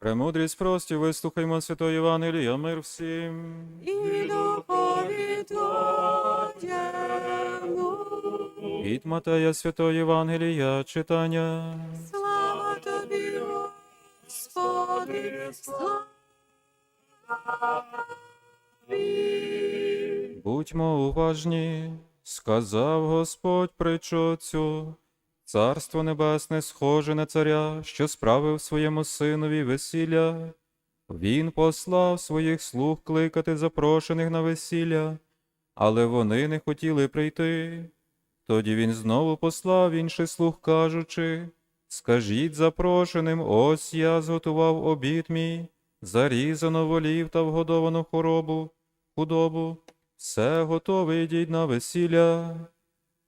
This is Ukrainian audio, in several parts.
Премудрість прості, вислухаймо Святої Євангелія, мир всім. і духові Твоєму. Від Матея Святої Євангелія читання. Слава Тобі, Господи, слава Тобі. Будьмо уважні, сказав Господь притчу цю. Царство небесне схоже на царя, що справив своєму синові весілля. Він послав своїх слуг кликати запрошених на весілля, але вони не хотіли прийти. Тоді він знову послав інших слуг, кажучи, Скажіть запрошеним, ось я зготував обід мій, зарізано волів та вгодовану хоробу, худобу, все готове йдіть на весілля.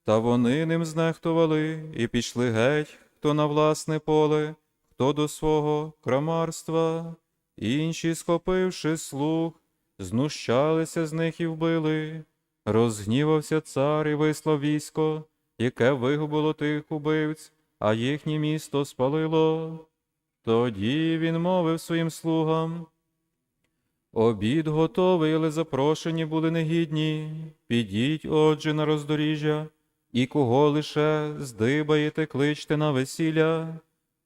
Та вони ним знехтували і пішли геть, хто на власне поле, хто до свого крамарства. Інші, схопивши слух, знущалися з них і вбили. Розгнівався цар і вислав військо, яке вигубило тих убивць, а їхнє місто спалило. Тоді він мовив своїм слугам. Обід готовий, але запрошені були негідні. Підіть, отже, на роздоріжжя, і кого лише здибаєте, кличте на весілля.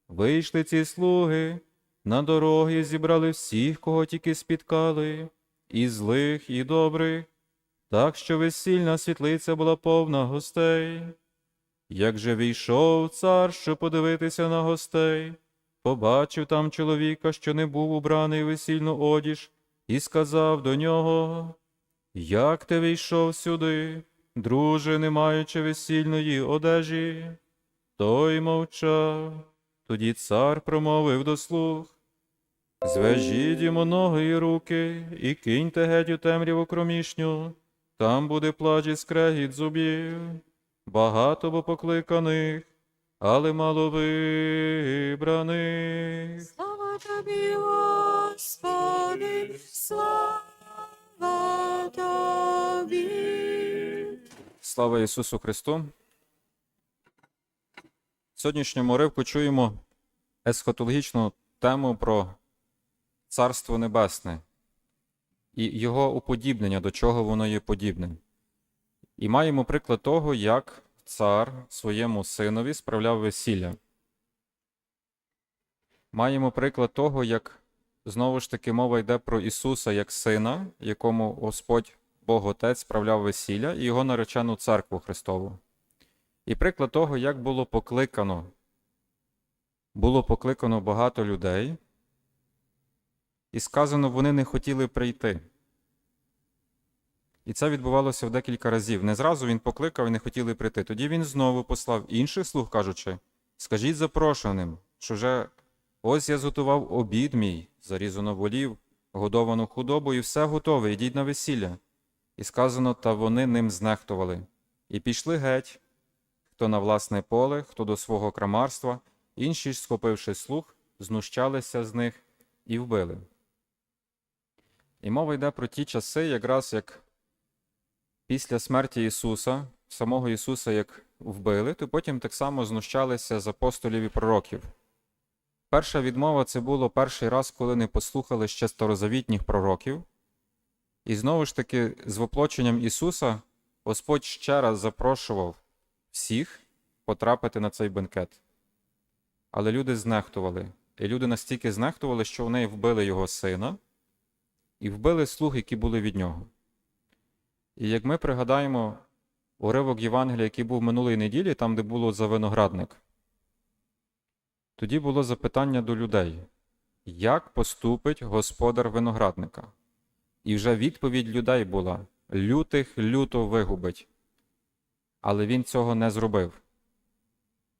Вийшли ці слуги, на дороги зібрали всіх, кого тільки спіткали, і злих, і добрих, так що весільна світлиця була повна гостей. Як же війшов цар, щоб подивитися на гостей, побачив там чоловіка, що не був убраний весільну одіж, і сказав до нього, Як ти війшов сюди, друже, не маючи весільної одежі? Той мовчав. Тоді цар промовив до слуг. Зв'яжіть йому ноги і руки, і киньте геть у темряву кромішню, там буде плач і скрегіт зубів. Багато бо покликаних, але мало вибраних. Слава Тобі, Господи, слава Слава Ісусу Христу! В сьогоднішньому уривку чуємо есхатологічну тему про Царство Небесне і його уподібнення, до чого воно є подібним. І маємо приклад того, як цар своєму синові справляв весілля. Маємо приклад того, як знову ж таки мова йде про Ісуса як сина, якому Господь Бог Отець справляв весілля і його наречену церкву Христову. І приклад того, як було покликано. Було покликано багато людей, і сказано, вони не хотіли прийти. І це відбувалося в декілька разів. Не зразу він покликав і не хотіли прийти. Тоді він знову послав інших слуг, кажучи: Скажіть запрошеним, що вже ось я зготував обід мій, зарізано волів, годовану худобу, і все готове, йдіть на весілля. І сказано, та вони ним знехтували. І пішли геть, хто на власне поле, хто до свого крамарства, інші ж, схопивши слух, знущалися з них і вбили. І мова йде про ті часи, якраз як після смерті Ісуса, самого Ісуса як вбили, то потім так само знущалися з апостолів і пророків. Перша відмова це було перший раз, коли не послухали ще старозавітніх пророків. І знову ж таки, з воплоченням Ісуса Господь ще раз запрошував всіх потрапити на цей бенкет. Але люди знехтували. І люди настільки знехтували, що вони вбили його сина і вбили слуг, які були від нього. І як ми пригадаємо уривок Євангелія, який був минулої неділі, там, де було за виноградник, тоді було запитання до людей, як поступить господар виноградника? І вже відповідь людей була лютих люто вигубить. Але він цього не зробив.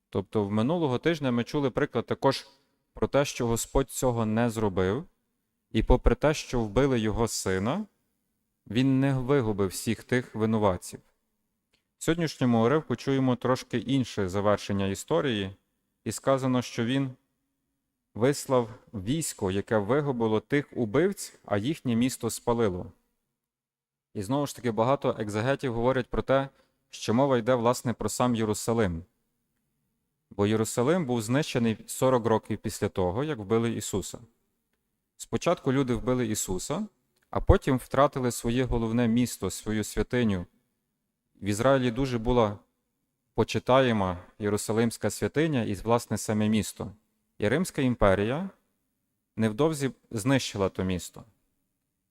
Тобто, в минулого тижня ми чули приклад також про те, що Господь цього не зробив, і попри те, що вбили його сина, він не вигубив всіх тих винуватців. В сьогоднішньому уривку чуємо трошки інше завершення історії, і сказано, що він вислав військо, яке вигубило тих убивць, а їхнє місто спалило. І знову ж таки багато екзегетів говорять про те, що мова йде власне про сам Єрусалим. Бо Єрусалим був знищений 40 років після того, як вбили Ісуса. Спочатку люди вбили Ісуса, а потім втратили своє головне місто, свою святиню. В Ізраїлі дуже була почитаєма Єрусалимська святиня і, власне, саме місто. І Римська імперія невдовзі знищила то місто.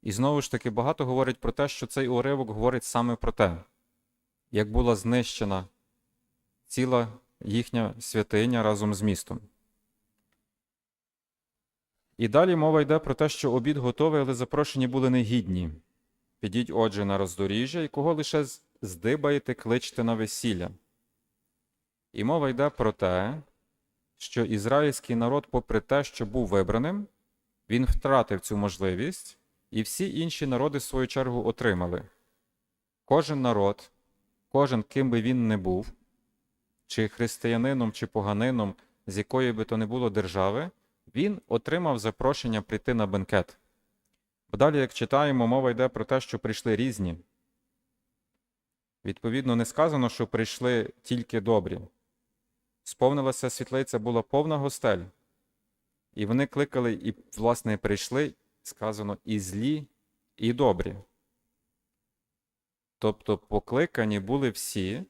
І знову ж таки багато говорять про те, що цей уривок говорить саме про те, як була знищена ціла їхня святиня разом з містом. І далі мова йде про те, що обід готовий, але запрошені були негідні. Підіть, отже, на роздоріжжя, і кого лише здибаєте, кличте на весілля. І мова йде про те, що ізраїльський народ, попри те, що був вибраним, він втратив цю можливість, і всі інші народи, в свою чергу, отримали. Кожен народ, кожен, ким би він не був, чи християнином, чи поганином, з якої би то не було держави, він отримав запрошення прийти на бенкет. Бо далі, як читаємо, мова йде про те, що прийшли різні. Відповідно, не сказано, що прийшли тільки добрі. Сповнилася світлиця, була повна гостель. І вони кликали, і, власне, прийшли, сказано, і злі, і добрі. Тобто покликані були всі,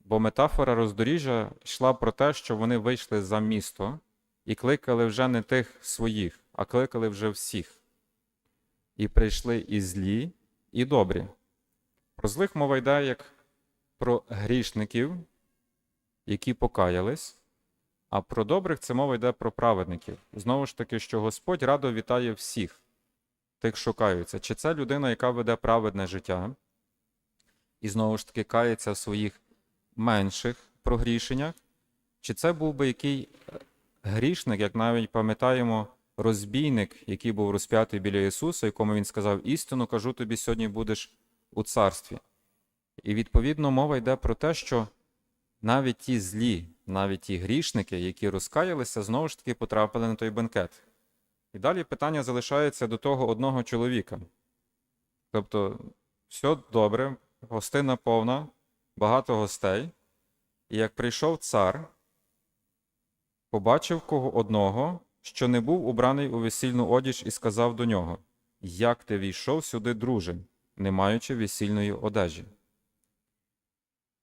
бо метафора роздоріжжя йшла про те, що вони вийшли за місто і кликали вже не тих своїх, а кликали вже всіх. І прийшли і злі, і добрі. Про злих мова йде як про грішників, які покаялись, а про добрих це мова йде про праведників. Знову ж таки, що Господь радо вітає всіх, тих, що каються. Чи це людина, яка веде праведне життя, і знову ж таки кається в своїх менших прогрішеннях, чи це був би який е, грішник, як навіть пам'ятаємо, розбійник, який був розп'ятий біля Ісуса, якому він сказав: істину кажу тобі, сьогодні будеш у царстві. І відповідно мова йде про те, що навіть ті злі, навіть ті грішники, які розкаялися, знову ж таки потрапили на той бенкет. І далі питання залишається до того одного чоловіка. Тобто, все добре, гостина повна, багато гостей. І як прийшов цар, побачив кого одного, що не був убраний у весільну одіж, і сказав до нього: Як ти війшов сюди, друже, не маючи весільної одежі?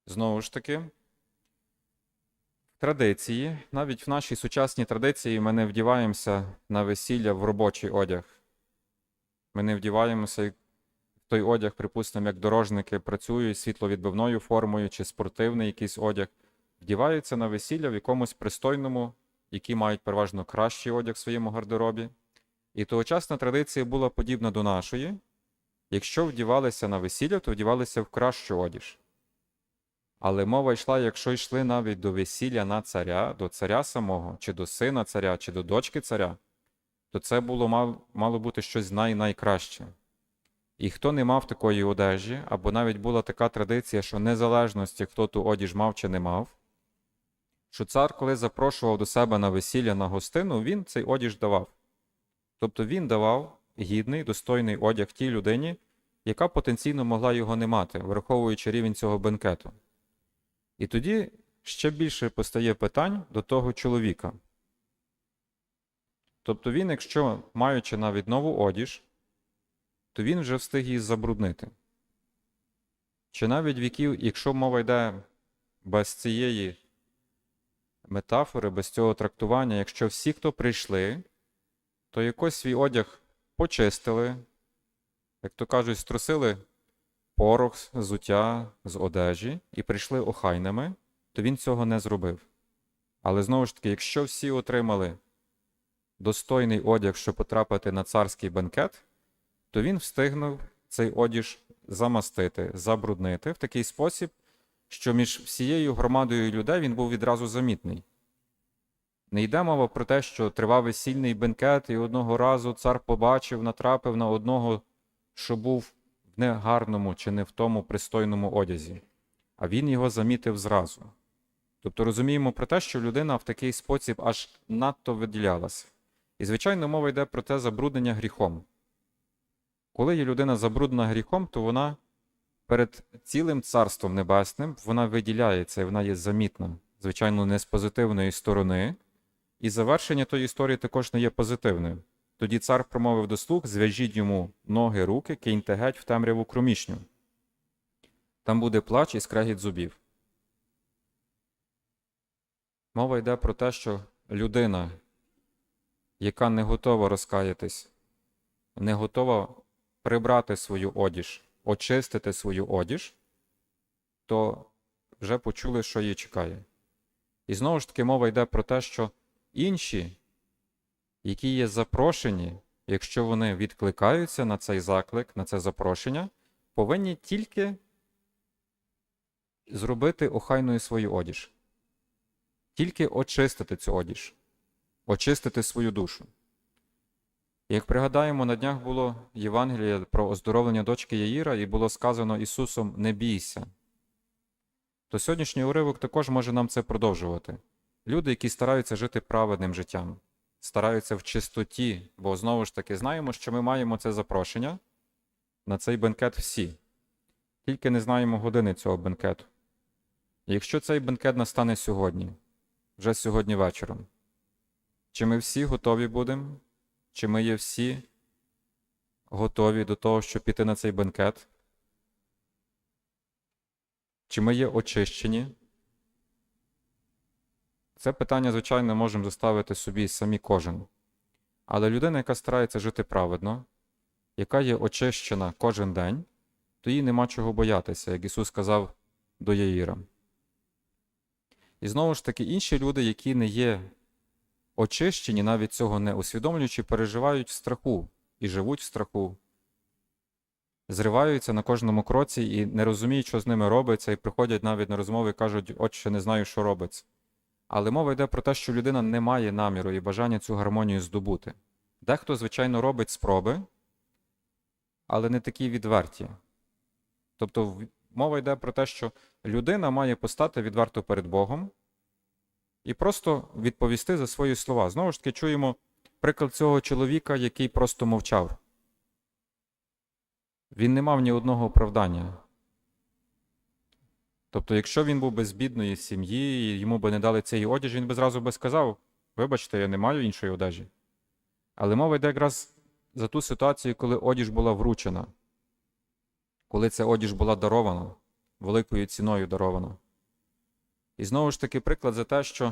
Знову ж таки, традиції, навіть в нашій сучасній традиції, ми не вдіваємося на весілля в робочий одяг. Ми не вдіваємося в той одяг, припустимо, як дорожники працюють світловідбивною формою чи спортивний якийсь одяг. Вдіваються на весілля в якомусь пристойному, які мають переважно кращий одяг в своєму гардеробі. І тогочасна традиція була подібна до нашої. Якщо вдівалися на весілля, то вдівалися в кращу одіж. Але мова йшла, якщо йшли навіть до весілля на царя, до царя самого, чи до сина царя, чи до дочки царя, то це було мало, мало бути щось най-найкраще. І хто не мав такої одежі, або навіть була така традиція, що незалежності, хто ту одіж мав чи не мав, що цар, коли запрошував до себе на весілля на гостину, він цей одіж давав. Тобто він давав гідний, достойний одяг тій людині, яка потенційно могла його не мати, враховуючи рівень цього бенкету. І тоді ще більше постає питань до того чоловіка. Тобто він, якщо маючи навіть нову одіж, то він вже встиг її забруднити. Чи навіть віків, якщо мова йде без цієї метафори, без цього трактування, якщо всі, хто прийшли, то якось свій одяг почистили, як то кажуть, струсили порох, зуття з одежі і прийшли охайними, то він цього не зробив. Але знову ж таки, якщо всі отримали достойний одяг, щоб потрапити на царський бенкет, то він встигнув цей одіж замастити, забруднити в такий спосіб, що між всією громадою людей він був відразу замітний. Не йде мова про те, що тривав весільний бенкет, і одного разу цар побачив, натрапив на одного, що був в негарному чи не в тому пристойному одязі, а він його замітив зразу. Тобто розуміємо про те, що людина в такий спосіб аж надто виділялася. І, звичайно, мова йде про те забруднення гріхом. Коли є людина забруднена гріхом, то вона перед цілим царством небесним вона виділяється і вона є замітна, звичайно, не з позитивної сторони, і завершення тої історії також не є позитивним. Тоді цар промовив до слуг: зв'яжіть йому ноги, руки, киньте геть в темряву кромішню. Там буде плач і скрегіт зубів. Мова йде про те, що людина, яка не готова розкаятись, не готова прибрати свою одіж, очистити свою одіж, то вже почули, що її чекає. І знову ж таки мова йде про те, що інші, які є запрошені, якщо вони відкликаються на цей заклик, на це запрошення, повинні тільки зробити охайною свою одіж, тільки очистити цю одіж, очистити свою душу. Як пригадаємо, на днях було Євангеліє про оздоровлення дочки Яїра, і було сказано Ісусом: Не бійся. То сьогоднішній уривок також може нам це продовжувати. Люди, які стараються жити праведним життям, стараються в чистоті, бо знову ж таки знаємо, що ми маємо це запрошення на цей бенкет всі, тільки не знаємо години цього бенкету. Якщо цей бенкет настане сьогодні, вже сьогодні вечором, чи ми всі готові будемо, чи ми є всі готові до того, щоб піти на цей бенкет? Чи ми є очищені? Це питання, звичайно, можемо заставити собі самі кожен. Але людина, яка старається жити праведно, яка є очищена кожен день, то їй нема чого боятися, як Ісус сказав до Яїра. І знову ж таки, інші люди, які не є очищені, навіть цього не усвідомлюючи, переживають в страху і живуть в страху, зриваються на кожному кроці і не розуміють, що з ними робиться, і приходять навіть на розмови і кажуть, отче, не знаю, що робиться. Але мова йде про те, що людина не має наміру і бажання цю гармонію здобути. Дехто, звичайно, робить спроби, але не такі відверті. Тобто, мова йде про те, що людина має постати відверто перед Богом і просто відповісти за свої слова. Знову ж таки, чуємо приклад цього чоловіка, який просто мовчав. Він не мав ні одного оправдання. Тобто, якщо він був би з бідної сім'ї, йому би не дали цієї одежі, він би зразу би сказав: вибачте, я не маю іншої одежі. Але мова йде якраз за ту ситуацію, коли одіж була вручена, коли ця одіж була дарована, великою ціною дарована. І знову ж таки приклад за те, що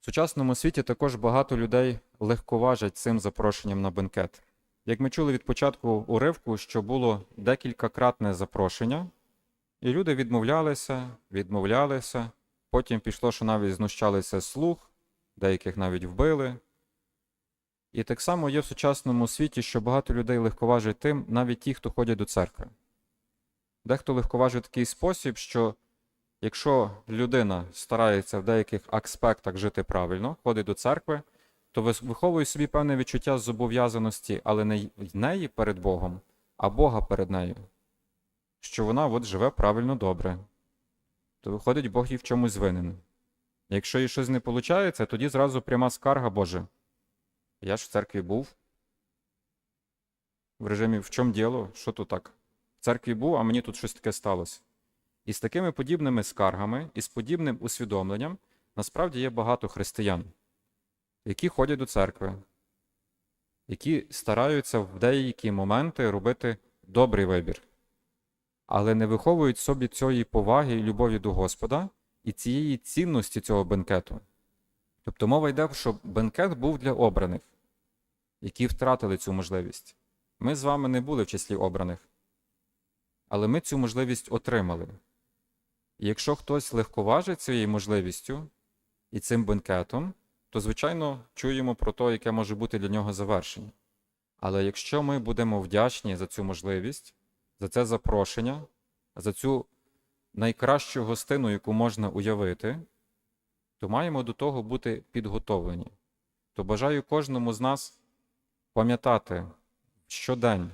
в сучасному світі також багато людей легковажать цим запрошенням на бенкет. Як ми чули від початку уривку, що було декількакратне запрошення, і люди відмовлялися, відмовлялися. Потім пішло, що навіть знущалися з слуг, деяких навіть вбили. І так само є в сучасному світі, що багато людей легковажать тим, навіть ті, хто ходять до церкви. Дехто легковажить такий спосіб, що якщо людина старається в деяких аспектах жити правильно, ходить до церкви, то виховує собі певне відчуття зобов'язаності, але не неї перед Богом, а Бога перед нею що вона от живе правильно добре, то виходить, Бог їй в чомусь винен. Якщо їй щось не виходить, тоді зразу пряма скарга Боже. Я ж в церкві був. В режимі в чому діло? Що тут так? В церкві був, а мені тут щось таке сталося. І з такими подібними скаргами і з подібним усвідомленням насправді є багато християн, які ходять до церкви, які стараються в деякі моменти робити добрий вибір але не виховують собі цієї поваги і любові до Господа і цієї цінності цього бенкету. Тобто мова йде, що бенкет був для обраних, які втратили цю можливість. Ми з вами не були в числі обраних, але ми цю можливість отримали. І якщо хтось легковажить цією можливістю і цим бенкетом, то, звичайно, чуємо про те, яке може бути для нього завершення. Але якщо ми будемо вдячні за цю можливість, за це запрошення, за цю найкращу гостину, яку можна уявити, то маємо до того бути підготовлені. То бажаю кожному з нас пам'ятати щодень,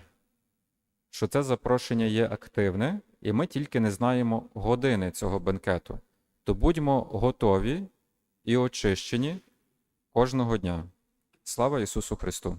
що це запрошення є активне, і ми тільки не знаємо години цього бенкету. То будьмо готові і очищені кожного дня. Слава Ісусу Христу!